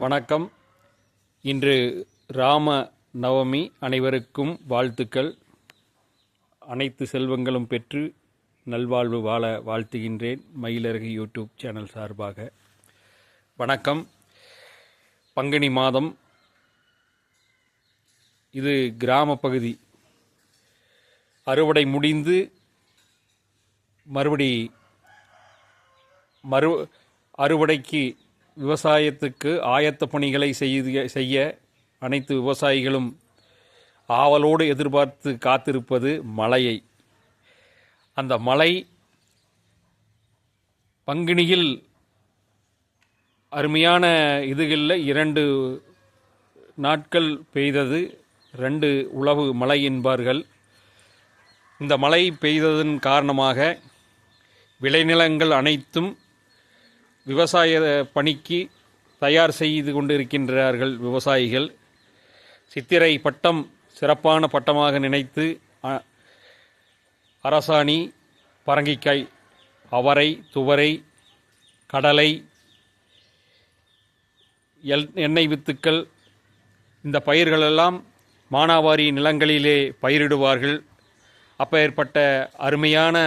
வணக்கம். இன்று ராம நவமி அனைவருக்கும் வாழ்த்துக்கள். அனைத்து செல்வங்களும் பெற்று நல்வாழ்வு வாழ வாழ்த்துகின்றேன் மயிலரகு யூடியூப் சேனல் சார்பாக. வணக்கம். பங்குனி மாதம். இது கிராம பகுதி. அறுவடை முடிந்து மறுபடி மறு அறுவடைக்கு விவசாயத்துக்கு ஆயத்த பணிகளை செய்ய செய்ய அனைத்து விவசாயிகளும் ஆவலோடு எதிர்பார்த்து காத்திருப்பது மழையை. அந்த மழை பங்குனியில் அருமையான இதுகளில் இரண்டு நாட்கள் பெய்தது ரெண்டு உழவு மழை என்பார்கள். இந்த மழை பெய்ததன் காரணமாக விளைநிலங்கள் அனைத்தும் விவசாய பணிக்கு தயார் செய்து கொண்டிருக்கின்றார்கள் விவசாயிகள். சித்திரை பட்டம் சிறப்பான பட்டமாக நினைத்து அ- அரசாணி பரங்கிக்காய் அவரை துவரை கடலை எல் எண்ணெய் வித்துக்கள் இந்த பயிர்களெல்லாம் மானாவாரி நிலங்களிலே பயிரிடுவார்கள். அப்பேற்பட்ட அருமையான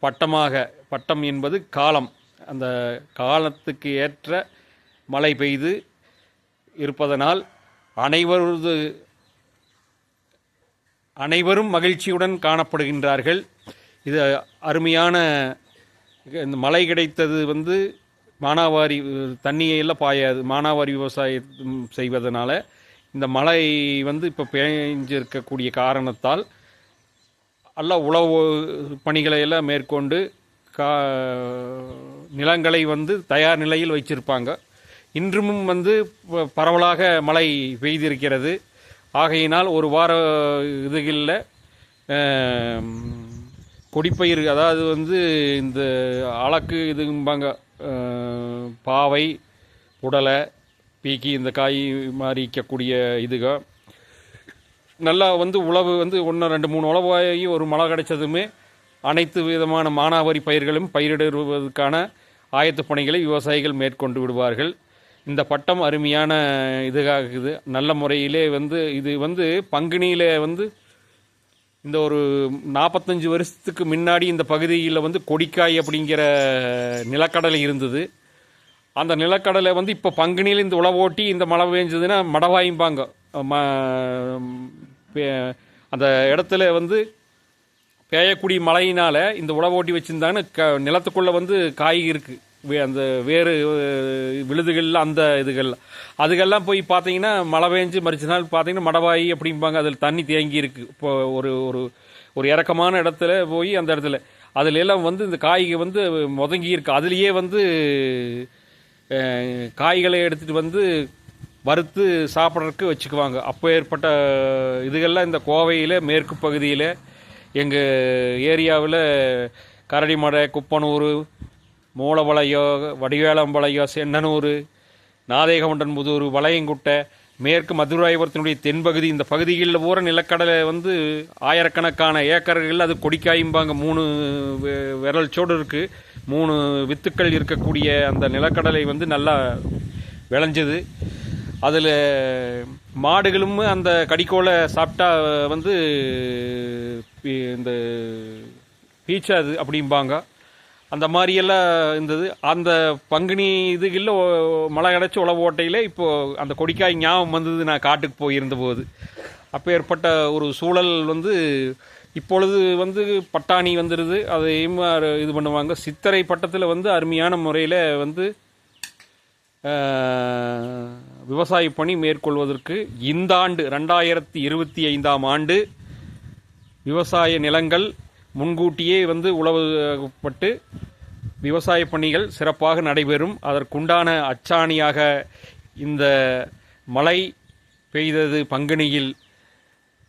பட்டமாக பட்டம் என்பது காலம். அந்த காலத்துக்கு ஏற்ற மழை பெய்து இருப்பதனால் அனைவரது அனைவரும் மகிழ்ச்சியுடன் காணப்படுகின்றார்கள். இது அருமையான இந்த மழை கிடைத்தது வந்து மானாவாரி தண்ணியெல்லாம் பாயாது மானாவாரி விவசாயம் செய்வதனால இந்த மழை வந்து இப்போ பேஞ்சிருக்கக்கூடிய காரணத்தால் எல்லாம் உழவு பணிகளை எல்லாம் மேற்கொண்டு கா நிலங்களை வந்து தயார் நிலையில் வைச்சிருப்பாங்க. இன்றும் வந்து ப- பரவலாக மழை பெய்திருக்கிறது. ஆகையினால் ஒரு வார இதுகளில் கொடிப்பயிர் அதாவது வந்து இந்த அலக்கு இதும்பாங்க பாவை புடலை பீக்கி இந்த காய் மாதிரி இருக்கக்கூடிய இதுக. நல்லா வந்து உழவு வந்து ஒன்று ரெண்டு மூணு உழவாகி ஒரு மழை கிடைச்சதுமே அனைத்து விதமான மானாவாரி பயிர்களும் பயிரிடுவதற்கான ஆயத்து பணிகளை விவசாயிகள் மேற்கொண்டு விடுவார்கள். இந்த பட்டம் அருமையான இதுகாக இது நல்ல முறையிலே வந்து இது வந்து பங்குனியில் வந்து இந்த ஒரு நாற்பத்தஞ்சு வருஷத்துக்கு முன்னாடி இந்த பகுதியில் வந்து கொடிக்காய் அப்படிங்கிற நிலக்கடலை இருந்தது. அந்த நிலக்கடலை வந்து இப்போ பங்குனியில் இந்த உழவோட்டி இந்த மழை பெஞ்சதுன்னா மடவாயும்பாங்க. ம அந்த இடத்துல வந்து பெய்யக்கூடிய மழையினால் இந்த உழவோட்டி வச்சுருந்தாங்கன்னு க நிலத்துக்குள்ளே வந்து காய் இருக்குது வே அந்த வேறு விழுதுகளில் அந்த இதுகள். அதுக்கெல்லாம் போய் பார்த்தீங்கன்னா மழை பெஞ்சு மறிச்ச நாள் பார்த்தீங்கன்னா மடவாயி அப்படிம்பாங்க. அதில் தண்ணி தேங்கி இருக்கு. இப்போ ஒரு ஒரு ஒரு இறக்கமான இடத்துல போய் அந்த இடத்துல. அதுல எல்லாம் வந்து இந்த காய்கள் வந்து முதங்கி இருக்கு. அதுலேயே வந்து காய்களை எடுத்துகிட்டு வந்து வறுத்து சாப்பிட்றதுக்கு வச்சுக்குவாங்க. அப்போ ஏற்பட்ட இதுகள்லாம் இந்த கோவையில் மேற்கு பகுதியில் எங்கள் ஏரியாவில் கரடிமடை குப்பனூர் மூலவளையோ வடிவேலம்பாளையோ சென்னனூர் நாதேகமண்டன்புதூர் வளையங்குட்டை மேற்கு மதுராயபுரத்தினுடைய தென்பகுதி இந்த பகுதிகளில் பூரா நிலக்கடலை வந்து ஆயிரக்கணக்கான ஏக்கர்கள் அது கொடிக்காயும்பாங்க மூணு வெ- விரல் சோடு இருக்குது மூணு வித்துக்கள் இருக்கக்கூடிய அந்த நிலக்கடலை வந்து நல்லா விளைஞ்சது. அதில் மாடுகளும் அந்த கடிக்கோலை சாப்பிட்டா வந்து இந்த பீச்சாது அப்படிம்பாங்க. அந்த மாதிரியெல்லாம் இருந்தது. அந்த பங்குனி இதுகளில் மழை கிடச்சி உழவு ஓட்டையில் இப்போது அந்த கொடிக்காய் ஞாபகம் வந்தது நான் காட்டுக்கு போயிருந்த போது. அப்போ ஏற்பட்ட ஒரு சூழல் வந்து இப்பொழுது வந்து பட்டாணி வந்துடுது அதையும் இது பண்ணுவாங்க. சித்திரை பட்டத்தில் வந்து அருமையான முறையில் வந்து விவசாய பணி மேற்கொள்வதற்கு இந்த ஆண்டு ரெண்டாயிரத்தி இருபத்தி ஐந்தாம் ஆண்டு விவசாய நிலங்கள் முன்கூட்டியே வந்து உழவுப்பட்டு விவசாய பணிகள் சிறப்பாக நடைபெறும். அதற்குண்டான அச்சாணியாக இந்த மழை பெய்தது பங்குனியில்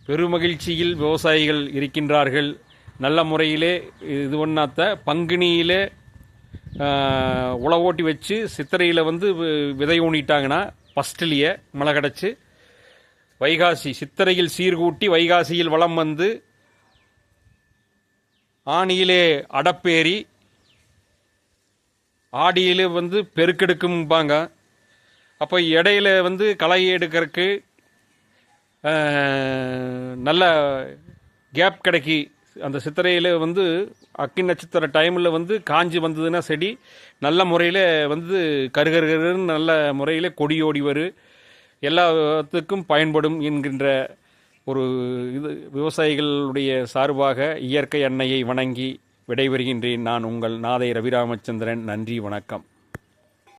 பெருமகிழ்ச்சியில் விவசாயிகள் இருக்கின்றார்கள். நல்ல முறையிலே இது ஒன்றாத்த பங்குனியிலே உழவோட்டி வச்சு சித்திரையில் வந்து வி- விதை ஊனிட்டாங்கன்னா ஃபஸ்ட்லேயே மழை கிடச்சி வைகாசி சித்திரையில் சீர்கூட்டி வைகாசியில் வளம் வந்து ஆணியிலே அடப்பேறி ஆடியிலே வந்து பெருக்கெடுக்கும்பாங்க. அப்போ இடையில வந்து களை எடுக்கிறதுக்கு நல்ல கேப் கிடைக்கி அந்த சித்திரையில் வந்து அக்கி நட்சத்திர டைமில் வந்து காஞ்சி வந்ததுன்னா செடி நல்ல முறையில் வந்து கருகருகருன்னு நல்ல முறையில் கொடியோடி வரும் எல்லாத்துக்கும் பயன்படும் என்கின்ற ஒரு இது விவசாயிகளுடைய சார்பாக இயற்கை எண்ணெயை வணங்கி விடைபெறுகின்றேன் நான் உங்கள் நாதை ரவிராமச்சந்திரன். நன்றி வணக்கம்.